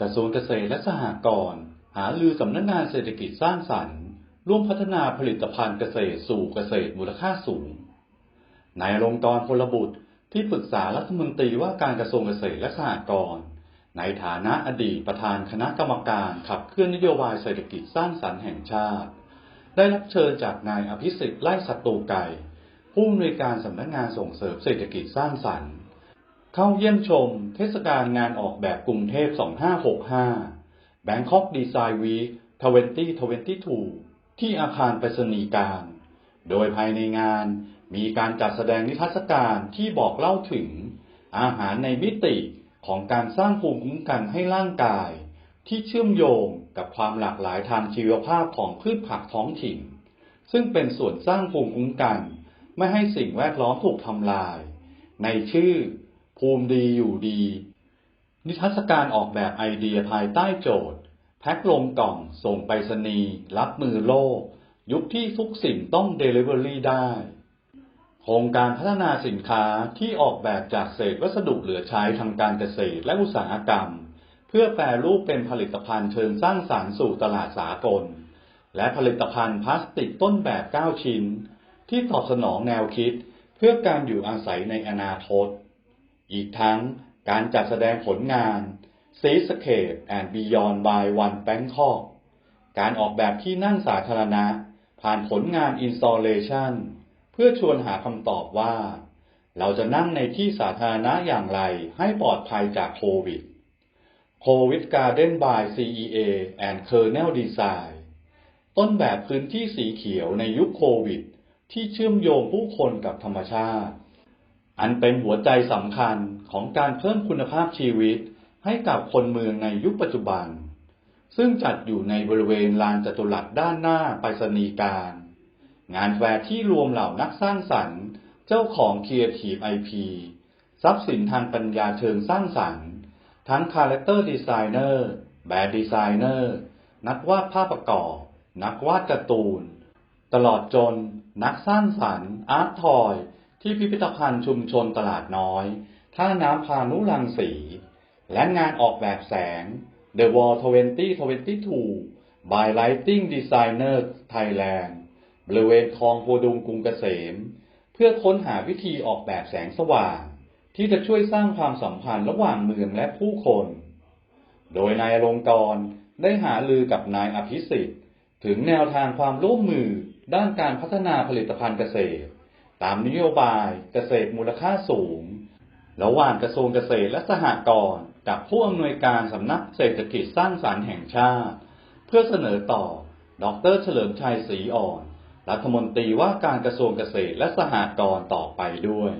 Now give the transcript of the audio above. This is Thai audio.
กระทรวงเกษตรและสหกรณ์หาลือสำนักงานเศรษฐกิจสร้างสรรค์ ร่วมพัฒนาผลิตภัณฑ์เกษตรสู่เกษตรมูลค่าสูงนายอลงกรพลบุตรที่ปรึกษารัฐมนตรีว่าการกระทรวงเกษตรและสหกรณ์ในฐานะอดีตประธานคณะกรรมการขับเคลื่อนนโยบายเศรษฐกิจสร้างสรรค์แห่งชาติ ได้รับเชิญจากนายอภิสิทธิ์ไล่สัตตูไก่ผู้อำนวยการสำนักงานส่งเสริมเศรษฐกิจสร้างสรรค์ เข้าเยี่ยมชมเทศกาลงานออกแบบกรุงเทพ 2565 Bangkok Design Week 2022 ที่อาคารไปรษณีย์กางโดยภายในงานมีการจัดแสดงนิทรรศการที่บอกเล่าถึง อาหารในมิติของการสร้างภูมิคุ้มกันให้ร่างกาย ที่เชื่อมโยงกับความหลากหลายทางชีวภาพของพืชผักท้องถิ่น ซึ่งเป็นส่วนสร้างภูมิคุ้มกัน ไม่ให้สิ่งแวดล้อมถูกทำลาย ในชื่อ ภูมิดีอยู่ดี นิทรรศการออกแบบไอเดียภายใต้โจทย์ แพ็คลงกล่องส่งไปรษณีย์รับมือโลก ยุคที่ทุกสิ่งต้องเดลิเวอรี่ได้ โครงการพัฒนาสินค้าที่ออกแบบจากเศษวัสดุเหลือใช้ทางการเกษตรและอุตสาหกรรม เพื่อแปรรูปเป็นผลิตภัณฑ์เชิงสร้างสรรค์สู่ตลาดสากล และผลิตภัณฑ์พลาสติกต้นแบบ 9 ชิ้น ที่ตอบสนองแนวคิดเพื่อการอยู่อาศัยในอนาคต อีกทั้งการจัดแสดงผลงาน Seascape and Beyond by One Bangkok การออกแบบที่นั่งสาธารณะ ผ่านผลงาน Installation เพื่อชวนหาคำตอบว่า เราจะนั่งในที่สาธารณะอย่างไรให้ปลอดภัยจากโควิด COVID Garden by CEA and Kernel Design ต้นแบบพื้นที่สีเขียวในยุคโควิด ที่เชื่อมโยงผู้คนกับธรรมชาติ อันเป็นหัวใจสำคัญของการเพิ่มคุณภาพชีวิตให้กับคนเมืองในยุคปัจจุบัน ซึ่งจัดอยู่ในบริเวณลานจตุรัสด้านหน้าไปรษณีย์การ งานแฟร์ที่รวมเหล่านักสร้างสรรค์เจ้าของ Creative IP ทรัพย์สินทางปัญญาเชิงสร้างสรรค์ ทั้ง Character Designer แบบ Designer นักวาดภาพประกอบ นักวาดการ์ตูน ตลอดจนนักสร้างสรรค์อาร์ตทอย ที่พิพิธภัณฑ์ชุมชนตลาดน้อย ท่าน้ำพานุรังสี และงานออกแบบแสง The Wall 2022 by Lighting Designers Thailand บริเวณคลองโพดุงกรุงเกษม เพื่อค้นหาวิธีออกแบบแสงสว่าง ที่จะช่วยสร้างความสัมพันธ์ระหว่างเมืองและผู้คน โดยนายอลงกรณ์ได้หาลือกับนายอภิสิทธิ์ ถึงแนวทางความร่วมมือด้านการพัฒนาผลิตภัณฑ์เกษตร ตามนโยบายเกษตรมูลค่าสูง ระหว่างกระทรวงเกษตรและสหกรณ์กับผู้อำนวยการสำนักเศรษฐกิจสร้างสรรค์แห่งชาติ เพื่อเสนอต่อ ดรเฉลิมชัยศรีอ่อน รัฐมนตรีว่าการกระทรวงเกษตรและสหกรณ์ต่อไปด้วย